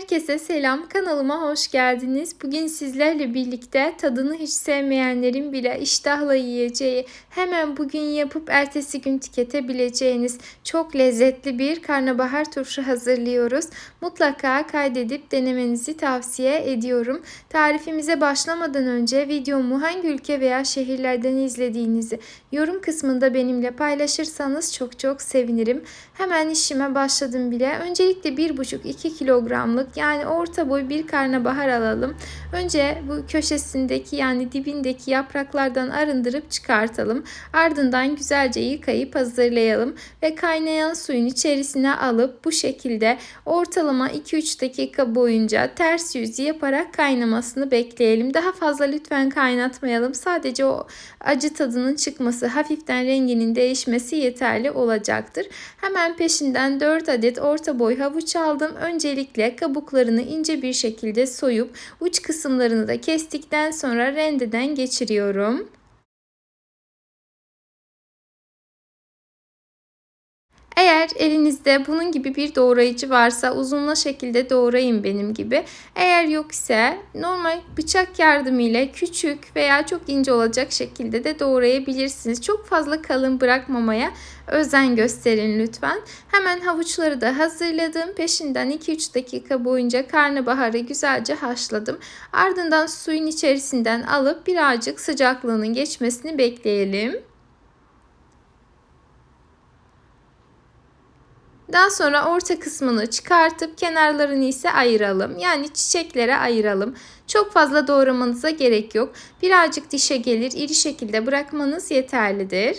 Herkese selam, kanalıma hoş geldiniz. Bugün sizlerle birlikte tadını hiç sevmeyenlerin bile iştahla yiyeceği, hemen bugün yapıp ertesi gün tüketebileceğiniz çok lezzetli bir karnabahar turşu hazırlıyoruz. Mutlaka kaydedip denemenizi tavsiye ediyorum. Tarifimize başlamadan önce videomu hangi ülke veya şehirlerden izlediğinizi yorum kısmında benimle paylaşırsanız çok çok sevinirim. Hemen işime başladım bile. Öncelikle 1,5-2 kilogramlık yani orta boy bir karnabahar alalım. Önce bu köşesindeki yani dibindeki yapraklardan arındırıp çıkartalım. Ardından güzelce yıkayıp hazırlayalım ve kaynayan suyun içerisine alıp bu şekilde ortalama 2-3 dakika boyunca ters yüz yaparak kaynamasını bekleyelim. Daha fazla lütfen kaynatmayalım. Sadece o acı tadının çıkması, hafiften renginin değişmesi yeterli olacaktır. Hemen peşinden 4 adet orta boy havuç aldım. Öncelikle kabuklarını ince bir şekilde soyup uç kısımlarını da kestikten sonra rendeden geçiriyorum. Eğer elinizde bunun gibi bir doğrayıcı varsa uzunla şekilde doğrayın benim gibi. Eğer yok ise normal bıçak yardımıyla küçük veya çok ince olacak şekilde de doğrayabilirsiniz. Çok fazla kalın bırakmamaya özen gösterin lütfen. Hemen havuçları da hazırladım. Peşinden 2-3 dakika boyunca karnabaharı güzelce haşladım. Ardından suyun içerisinden alıp birazcık sıcaklığının geçmesini bekleyelim. Daha sonra orta kısmını çıkartıp kenarlarını ise ayıralım. Yani çiçeklere ayıralım. Çok fazla doğramanıza gerek yok. Birazcık dişe gelir, iri şekilde bırakmanız yeterlidir.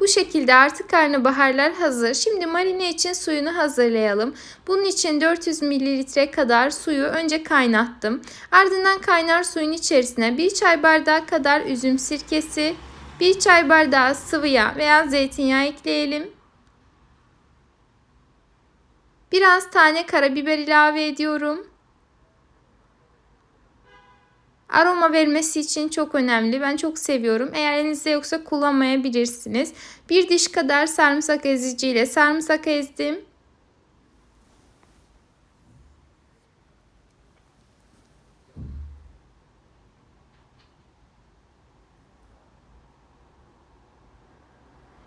Bu şekilde artık karnabaharlar hazır. Şimdi marine için suyunu hazırlayalım. Bunun için 400 ml kadar suyu önce kaynattım. Ardından kaynar suyun içerisine 1 çay bardağı kadar üzüm sirkesi, 1 çay bardağı sıvı yağ veya zeytinyağı ekleyelim. Biraz tane karabiber ilave ediyorum. Aroma vermesi için çok önemli. Ben çok seviyorum. Eğer elinizde yoksa kullanmayabilirsiniz. Bir diş kadar sarımsak eziciyle sarımsak ezdim.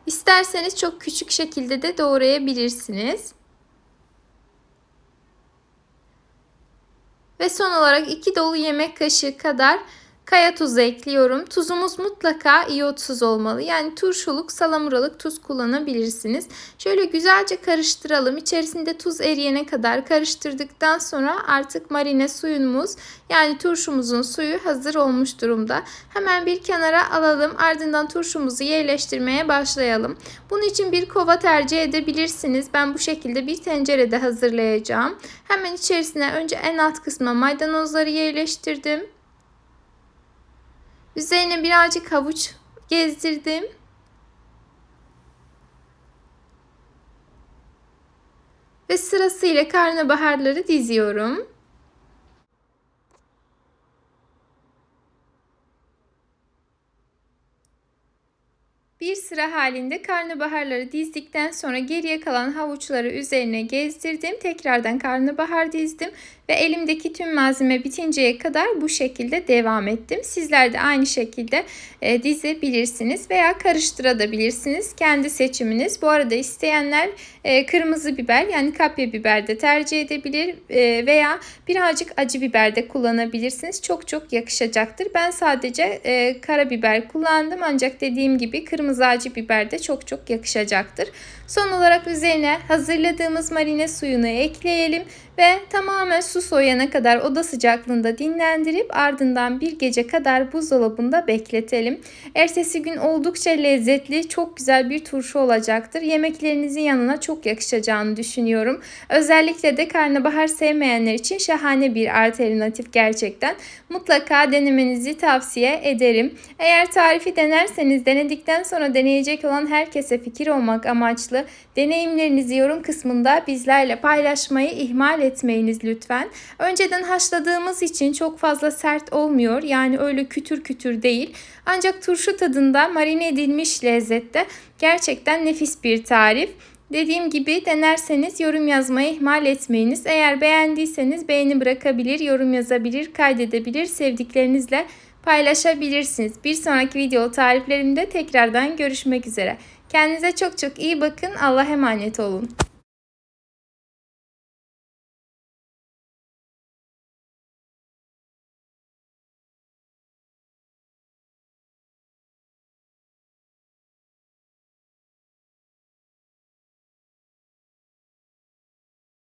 İsterseniz çok küçük şekilde de doğrayabilirsiniz. Ve son olarak 2 dolu yemek kaşığı kadar kaya tuzu ekliyorum. Tuzumuz mutlaka iyotsuz olmalı. Yani turşuluk, salamuralık tuz kullanabilirsiniz. Şöyle güzelce karıştıralım. İçerisinde tuz eriyene kadar karıştırdıktan sonra artık marine suyumuz yani turşumuzun suyu hazır olmuş durumda. Hemen bir kenara alalım. Ardından turşumuzu yerleştirmeye başlayalım. Bunun için bir kova tercih edebilirsiniz. Ben bu şekilde bir tencerede hazırlayacağım. Hemen içerisine önce en alt kısma maydanozları yerleştirdim. Üzerine birazcık havuç gezdirdim. Ve sırasıyla karnabaharları diziyorum. Bir sıra halinde karnabaharları dizdikten sonra geriye kalan havuçları üzerine gezdirdim. Tekrardan karnabahar dizdim ve elimdeki tüm malzeme bitinceye kadar bu şekilde devam ettim. Sizler de aynı şekilde e, dizebilirsiniz veya karıştırabilirsiniz. Kendi seçiminiz. Bu arada isteyenler e, kırmızı biber yani kapya biber de tercih edebilir e, veya birazcık acı biber de kullanabilirsiniz. Çok çok yakışacaktır. Ben sadece karabiber kullandım ancak dediğim gibi kırmızı acı biber de çok çok yakışacaktır. Son olarak üzerine hazırladığımız marine suyunu ekleyelim ve tamamen su soyana kadar oda sıcaklığında dinlendirip ardından bir gece kadar buzdolabında bekletelim. Ertesi gün oldukça lezzetli, çok güzel bir turşu olacaktır. Yemeklerinizin yanına çok yakışacağını düşünüyorum. Özellikle de karnabahar sevmeyenler için şahane bir alternatif gerçekten. Mutlaka denemenizi tavsiye ederim. Eğer tarifi denerseniz denedikten sonra deneyecek olan herkese fikir olmak amaçlı deneyimlerinizi yorum kısmında bizlerle paylaşmayı ihmal etmeyiniz lütfen. Önceden haşladığımız için çok fazla sert olmuyor. Yani öyle kütür kütür değil. Ancak turşu tadında marine edilmiş lezzette gerçekten nefis bir tarif. Dediğim gibi denerseniz yorum yazmayı ihmal etmeyiniz. Eğer beğendiyseniz beğeni bırakabilir, yorum yazabilir, kaydedebilir, sevdiklerinizle paylaşabilirsiniz. Bir sonraki video tariflerimde tekrardan görüşmek üzere. Kendinize çok çok iyi bakın. Allah'a emanet olun.